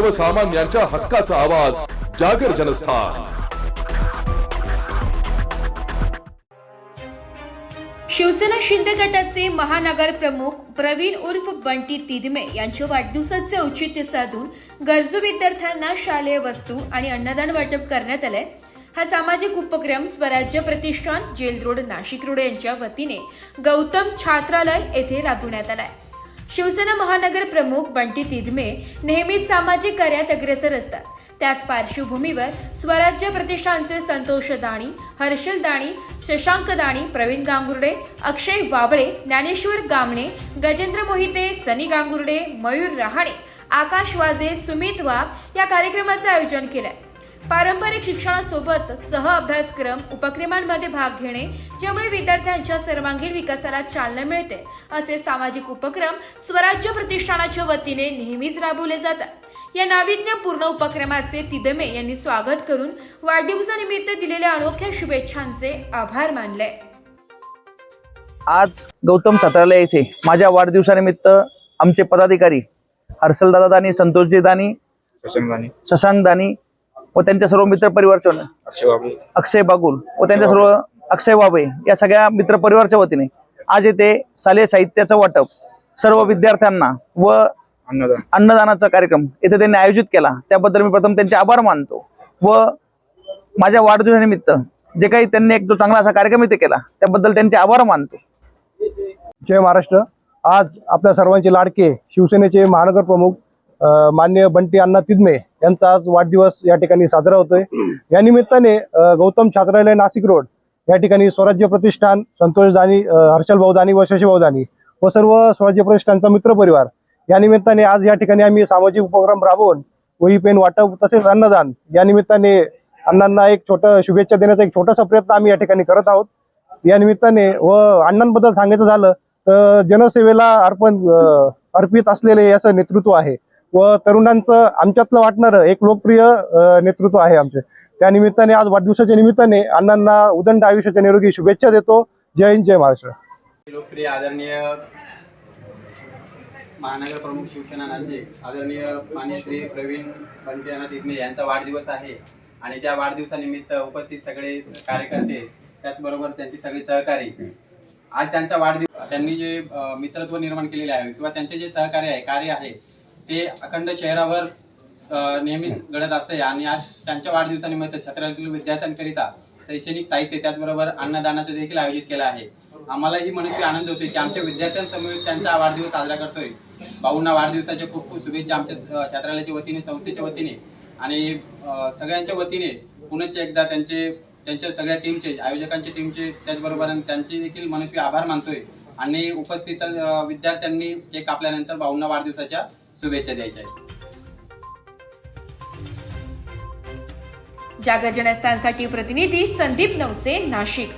सर्वसामान्यांच्या हक्काचा आवाज जागर जनस्थान. शिवसेना शिंदे गटाचे महानगर प्रमुख प्रवीण उर्फ बंटी तिदमे यांच्या वाढदिवसाचे औचित्य साधून गरजू विद्यार्थ्यांना शालेय वस्तू आणि अन्नदान वाटप करण्यात आलंय. हा सामाजिक उपक्रम Swarajya Pratishthan jail road Nashik road यांच्या वतीने गौतम छात्रालय येथे राबविण्यात आलाय. शिवसेना महानगर प्रमुख बंटी तिदमे नेहमीच सामाजिक कार्यात अग्रेसर असतात. त्याच पार्श्वभूमीवर स्वराज्य प्रतिष्ठानचे संतोष दाणी हर्षल दाणी शशांक दाणी प्रवीण गांगुर्डे अक्षय वाबळे ज्ञानेश्वर गामणे गजेंद्र मोहिते सनी गांगुर्डे मयूर रहाणे आकाश वाजे सुमित वाघ या कार्यक्रमाचं आयोजन केलंय. पारंपरिक शिक्षणासोबत सह अभ्यासक्रम उपक्रमांमध्ये भाग घेणे ज्यामुळे विद्यार्थ्यांच्या सर्वांगीण विकासाला चालना मिळते. असे सामाजिक उपक्रम स्वराज्य प्रतिष्ठानाच्या वतीने नेहमीच राबवले जातात. या नाविन्यपूर्ण उपक्रमाचे तिदमे यांनी स्वागत करून वाढदिवसानिमित्त दिलेल्या अनोख्या शुभेच्छांचे आभार मानले. आज गौतम छात्रालय येथे माझ्या वाढदिवसानिमित्त आमचे पदाधिकारी हर्षलदादा दानी संतोषजी दानी शशांक शशांक दानी व त्यांच्या सर्व मित्र परिवारच्या वतीने, अक्षय बाबू. अक्षय बागुल व त्यांच्या सर्व अक्षय बाबे या सगळ्या मित्र परिवारच्या वतीने आज येथे शालेय साहित्याचं वाटप सर्व विद्यार्थ्यांना व अन्नदान. अन्नदानाचा कार्यक्रम येथे त्यांनी आयोजित केला. त्याबद्दल मी प्रथम त्यांचे आभार मानतो व माझ्या वाढदिवसानिमित्त जे काही त्यांनी एक जो चांगला असा कार्यक्रम इथे केला त्याबद्दल त्यांचे आभार मानतो. जय महाराष्ट्र. आज आपल्या सर्वांचे लाडके शिवसेनेचे महानगर प्रमुख मान्य बंटी अण्णा तिदमे यांचा आज वाढदिवस या ठिकाणी साजरा होतोय. या निमित्ताने गौतम छात्रालय नाशिक रोड या ठिकाणी स्वराज्य प्रतिष्ठान संतोष दानी हर्षल भाऊ दानी व शशीभाऊ दानी व सर्व स्वराज्य प्रतिष्ठानचा मित्र परिवार या निमित्ताने आज या ठिकाणी आम्ही सामाजिक उपक्रम राबवून वही पेन वाटप तसेच अन्नदान या निमित्ताने अण्णांना एक छोटं शुभेच्छा देण्याचा एक छोटासा प्रयत्न आम्ही या ठिकाणी करत आहोत. या निमित्ताने व अण्णांबद्दल सांगायचं झालं तर जनसेवेला अर्पण अर्पित असलेले असं नेतृत्व आहे. व तरुणांचं आमच्यातलं वाटणारं एक लोकप्रिय नेतृत्व आहे आमचे. त्या निमित्ताने आज वाढदिवसाच्या निमित्ताने अण्णांना उदंड आयुष्याच्या निरोगी शुभेच्छा देतो. जय हिंद जय महाराष्ट्र. लोकप्रिय आदरणीय महानगर प्रमुख शिवसेना नाशिक आदरणीय मान्य श्री प्रवीण बंटी अनाथ यांचा वाढदिवस आहे. आणि त्या वाढदिवसानिमित्त उपस्थित सगळे कार्यकर्ते त्याचबरोबर त्यांची सगळी सहकारी. आज त्यांचा वाढदिवस त्यांनी जे मित्रत्व निर्माण केलेले आहे किंवा त्यांचे जे सहकार्य आहे कार्य आहे ते अखंड शहरावर नेहमीच घडत असते आणि आज त्यांच्या वाढदिवसानिमित्त छत्रातील विद्यार्थ्यांकरिता शैक्षणिक साहित्य त्याचबरोबर अन्नदानाचं देखील आयोजित केलं आहे. आम्हालाही मनुष्य आनंद होतोय की आमच्या विद्यार्थ्यांसमोर त्यांचा वाढदिवस साजरा करतोय. भाऊंना वाढदिवसाच्या खूप खूप शुभेच्छा आमच्या छात्रालयाच्या वतीने संस्थेच्या वतीने आणि सगळ्यांच्या वतीने पुनश्च एकदा त्यांचे त्यांच्या सगळ्या टीमचे आयोजकांच्या टीमचे त्याचबरोबर त्यांचे देखील मनुष्य आभार मानतोय. आणि उपस्थित विद्यार्थ्यांनी केक कापल्यानंतर भाऊंना वाढदिवसाच्या शुभेच्छा द्यायच्या आहेत. जागर जनस्थानसाठी प्रतिनिधी संदीप नवसे नाशिक.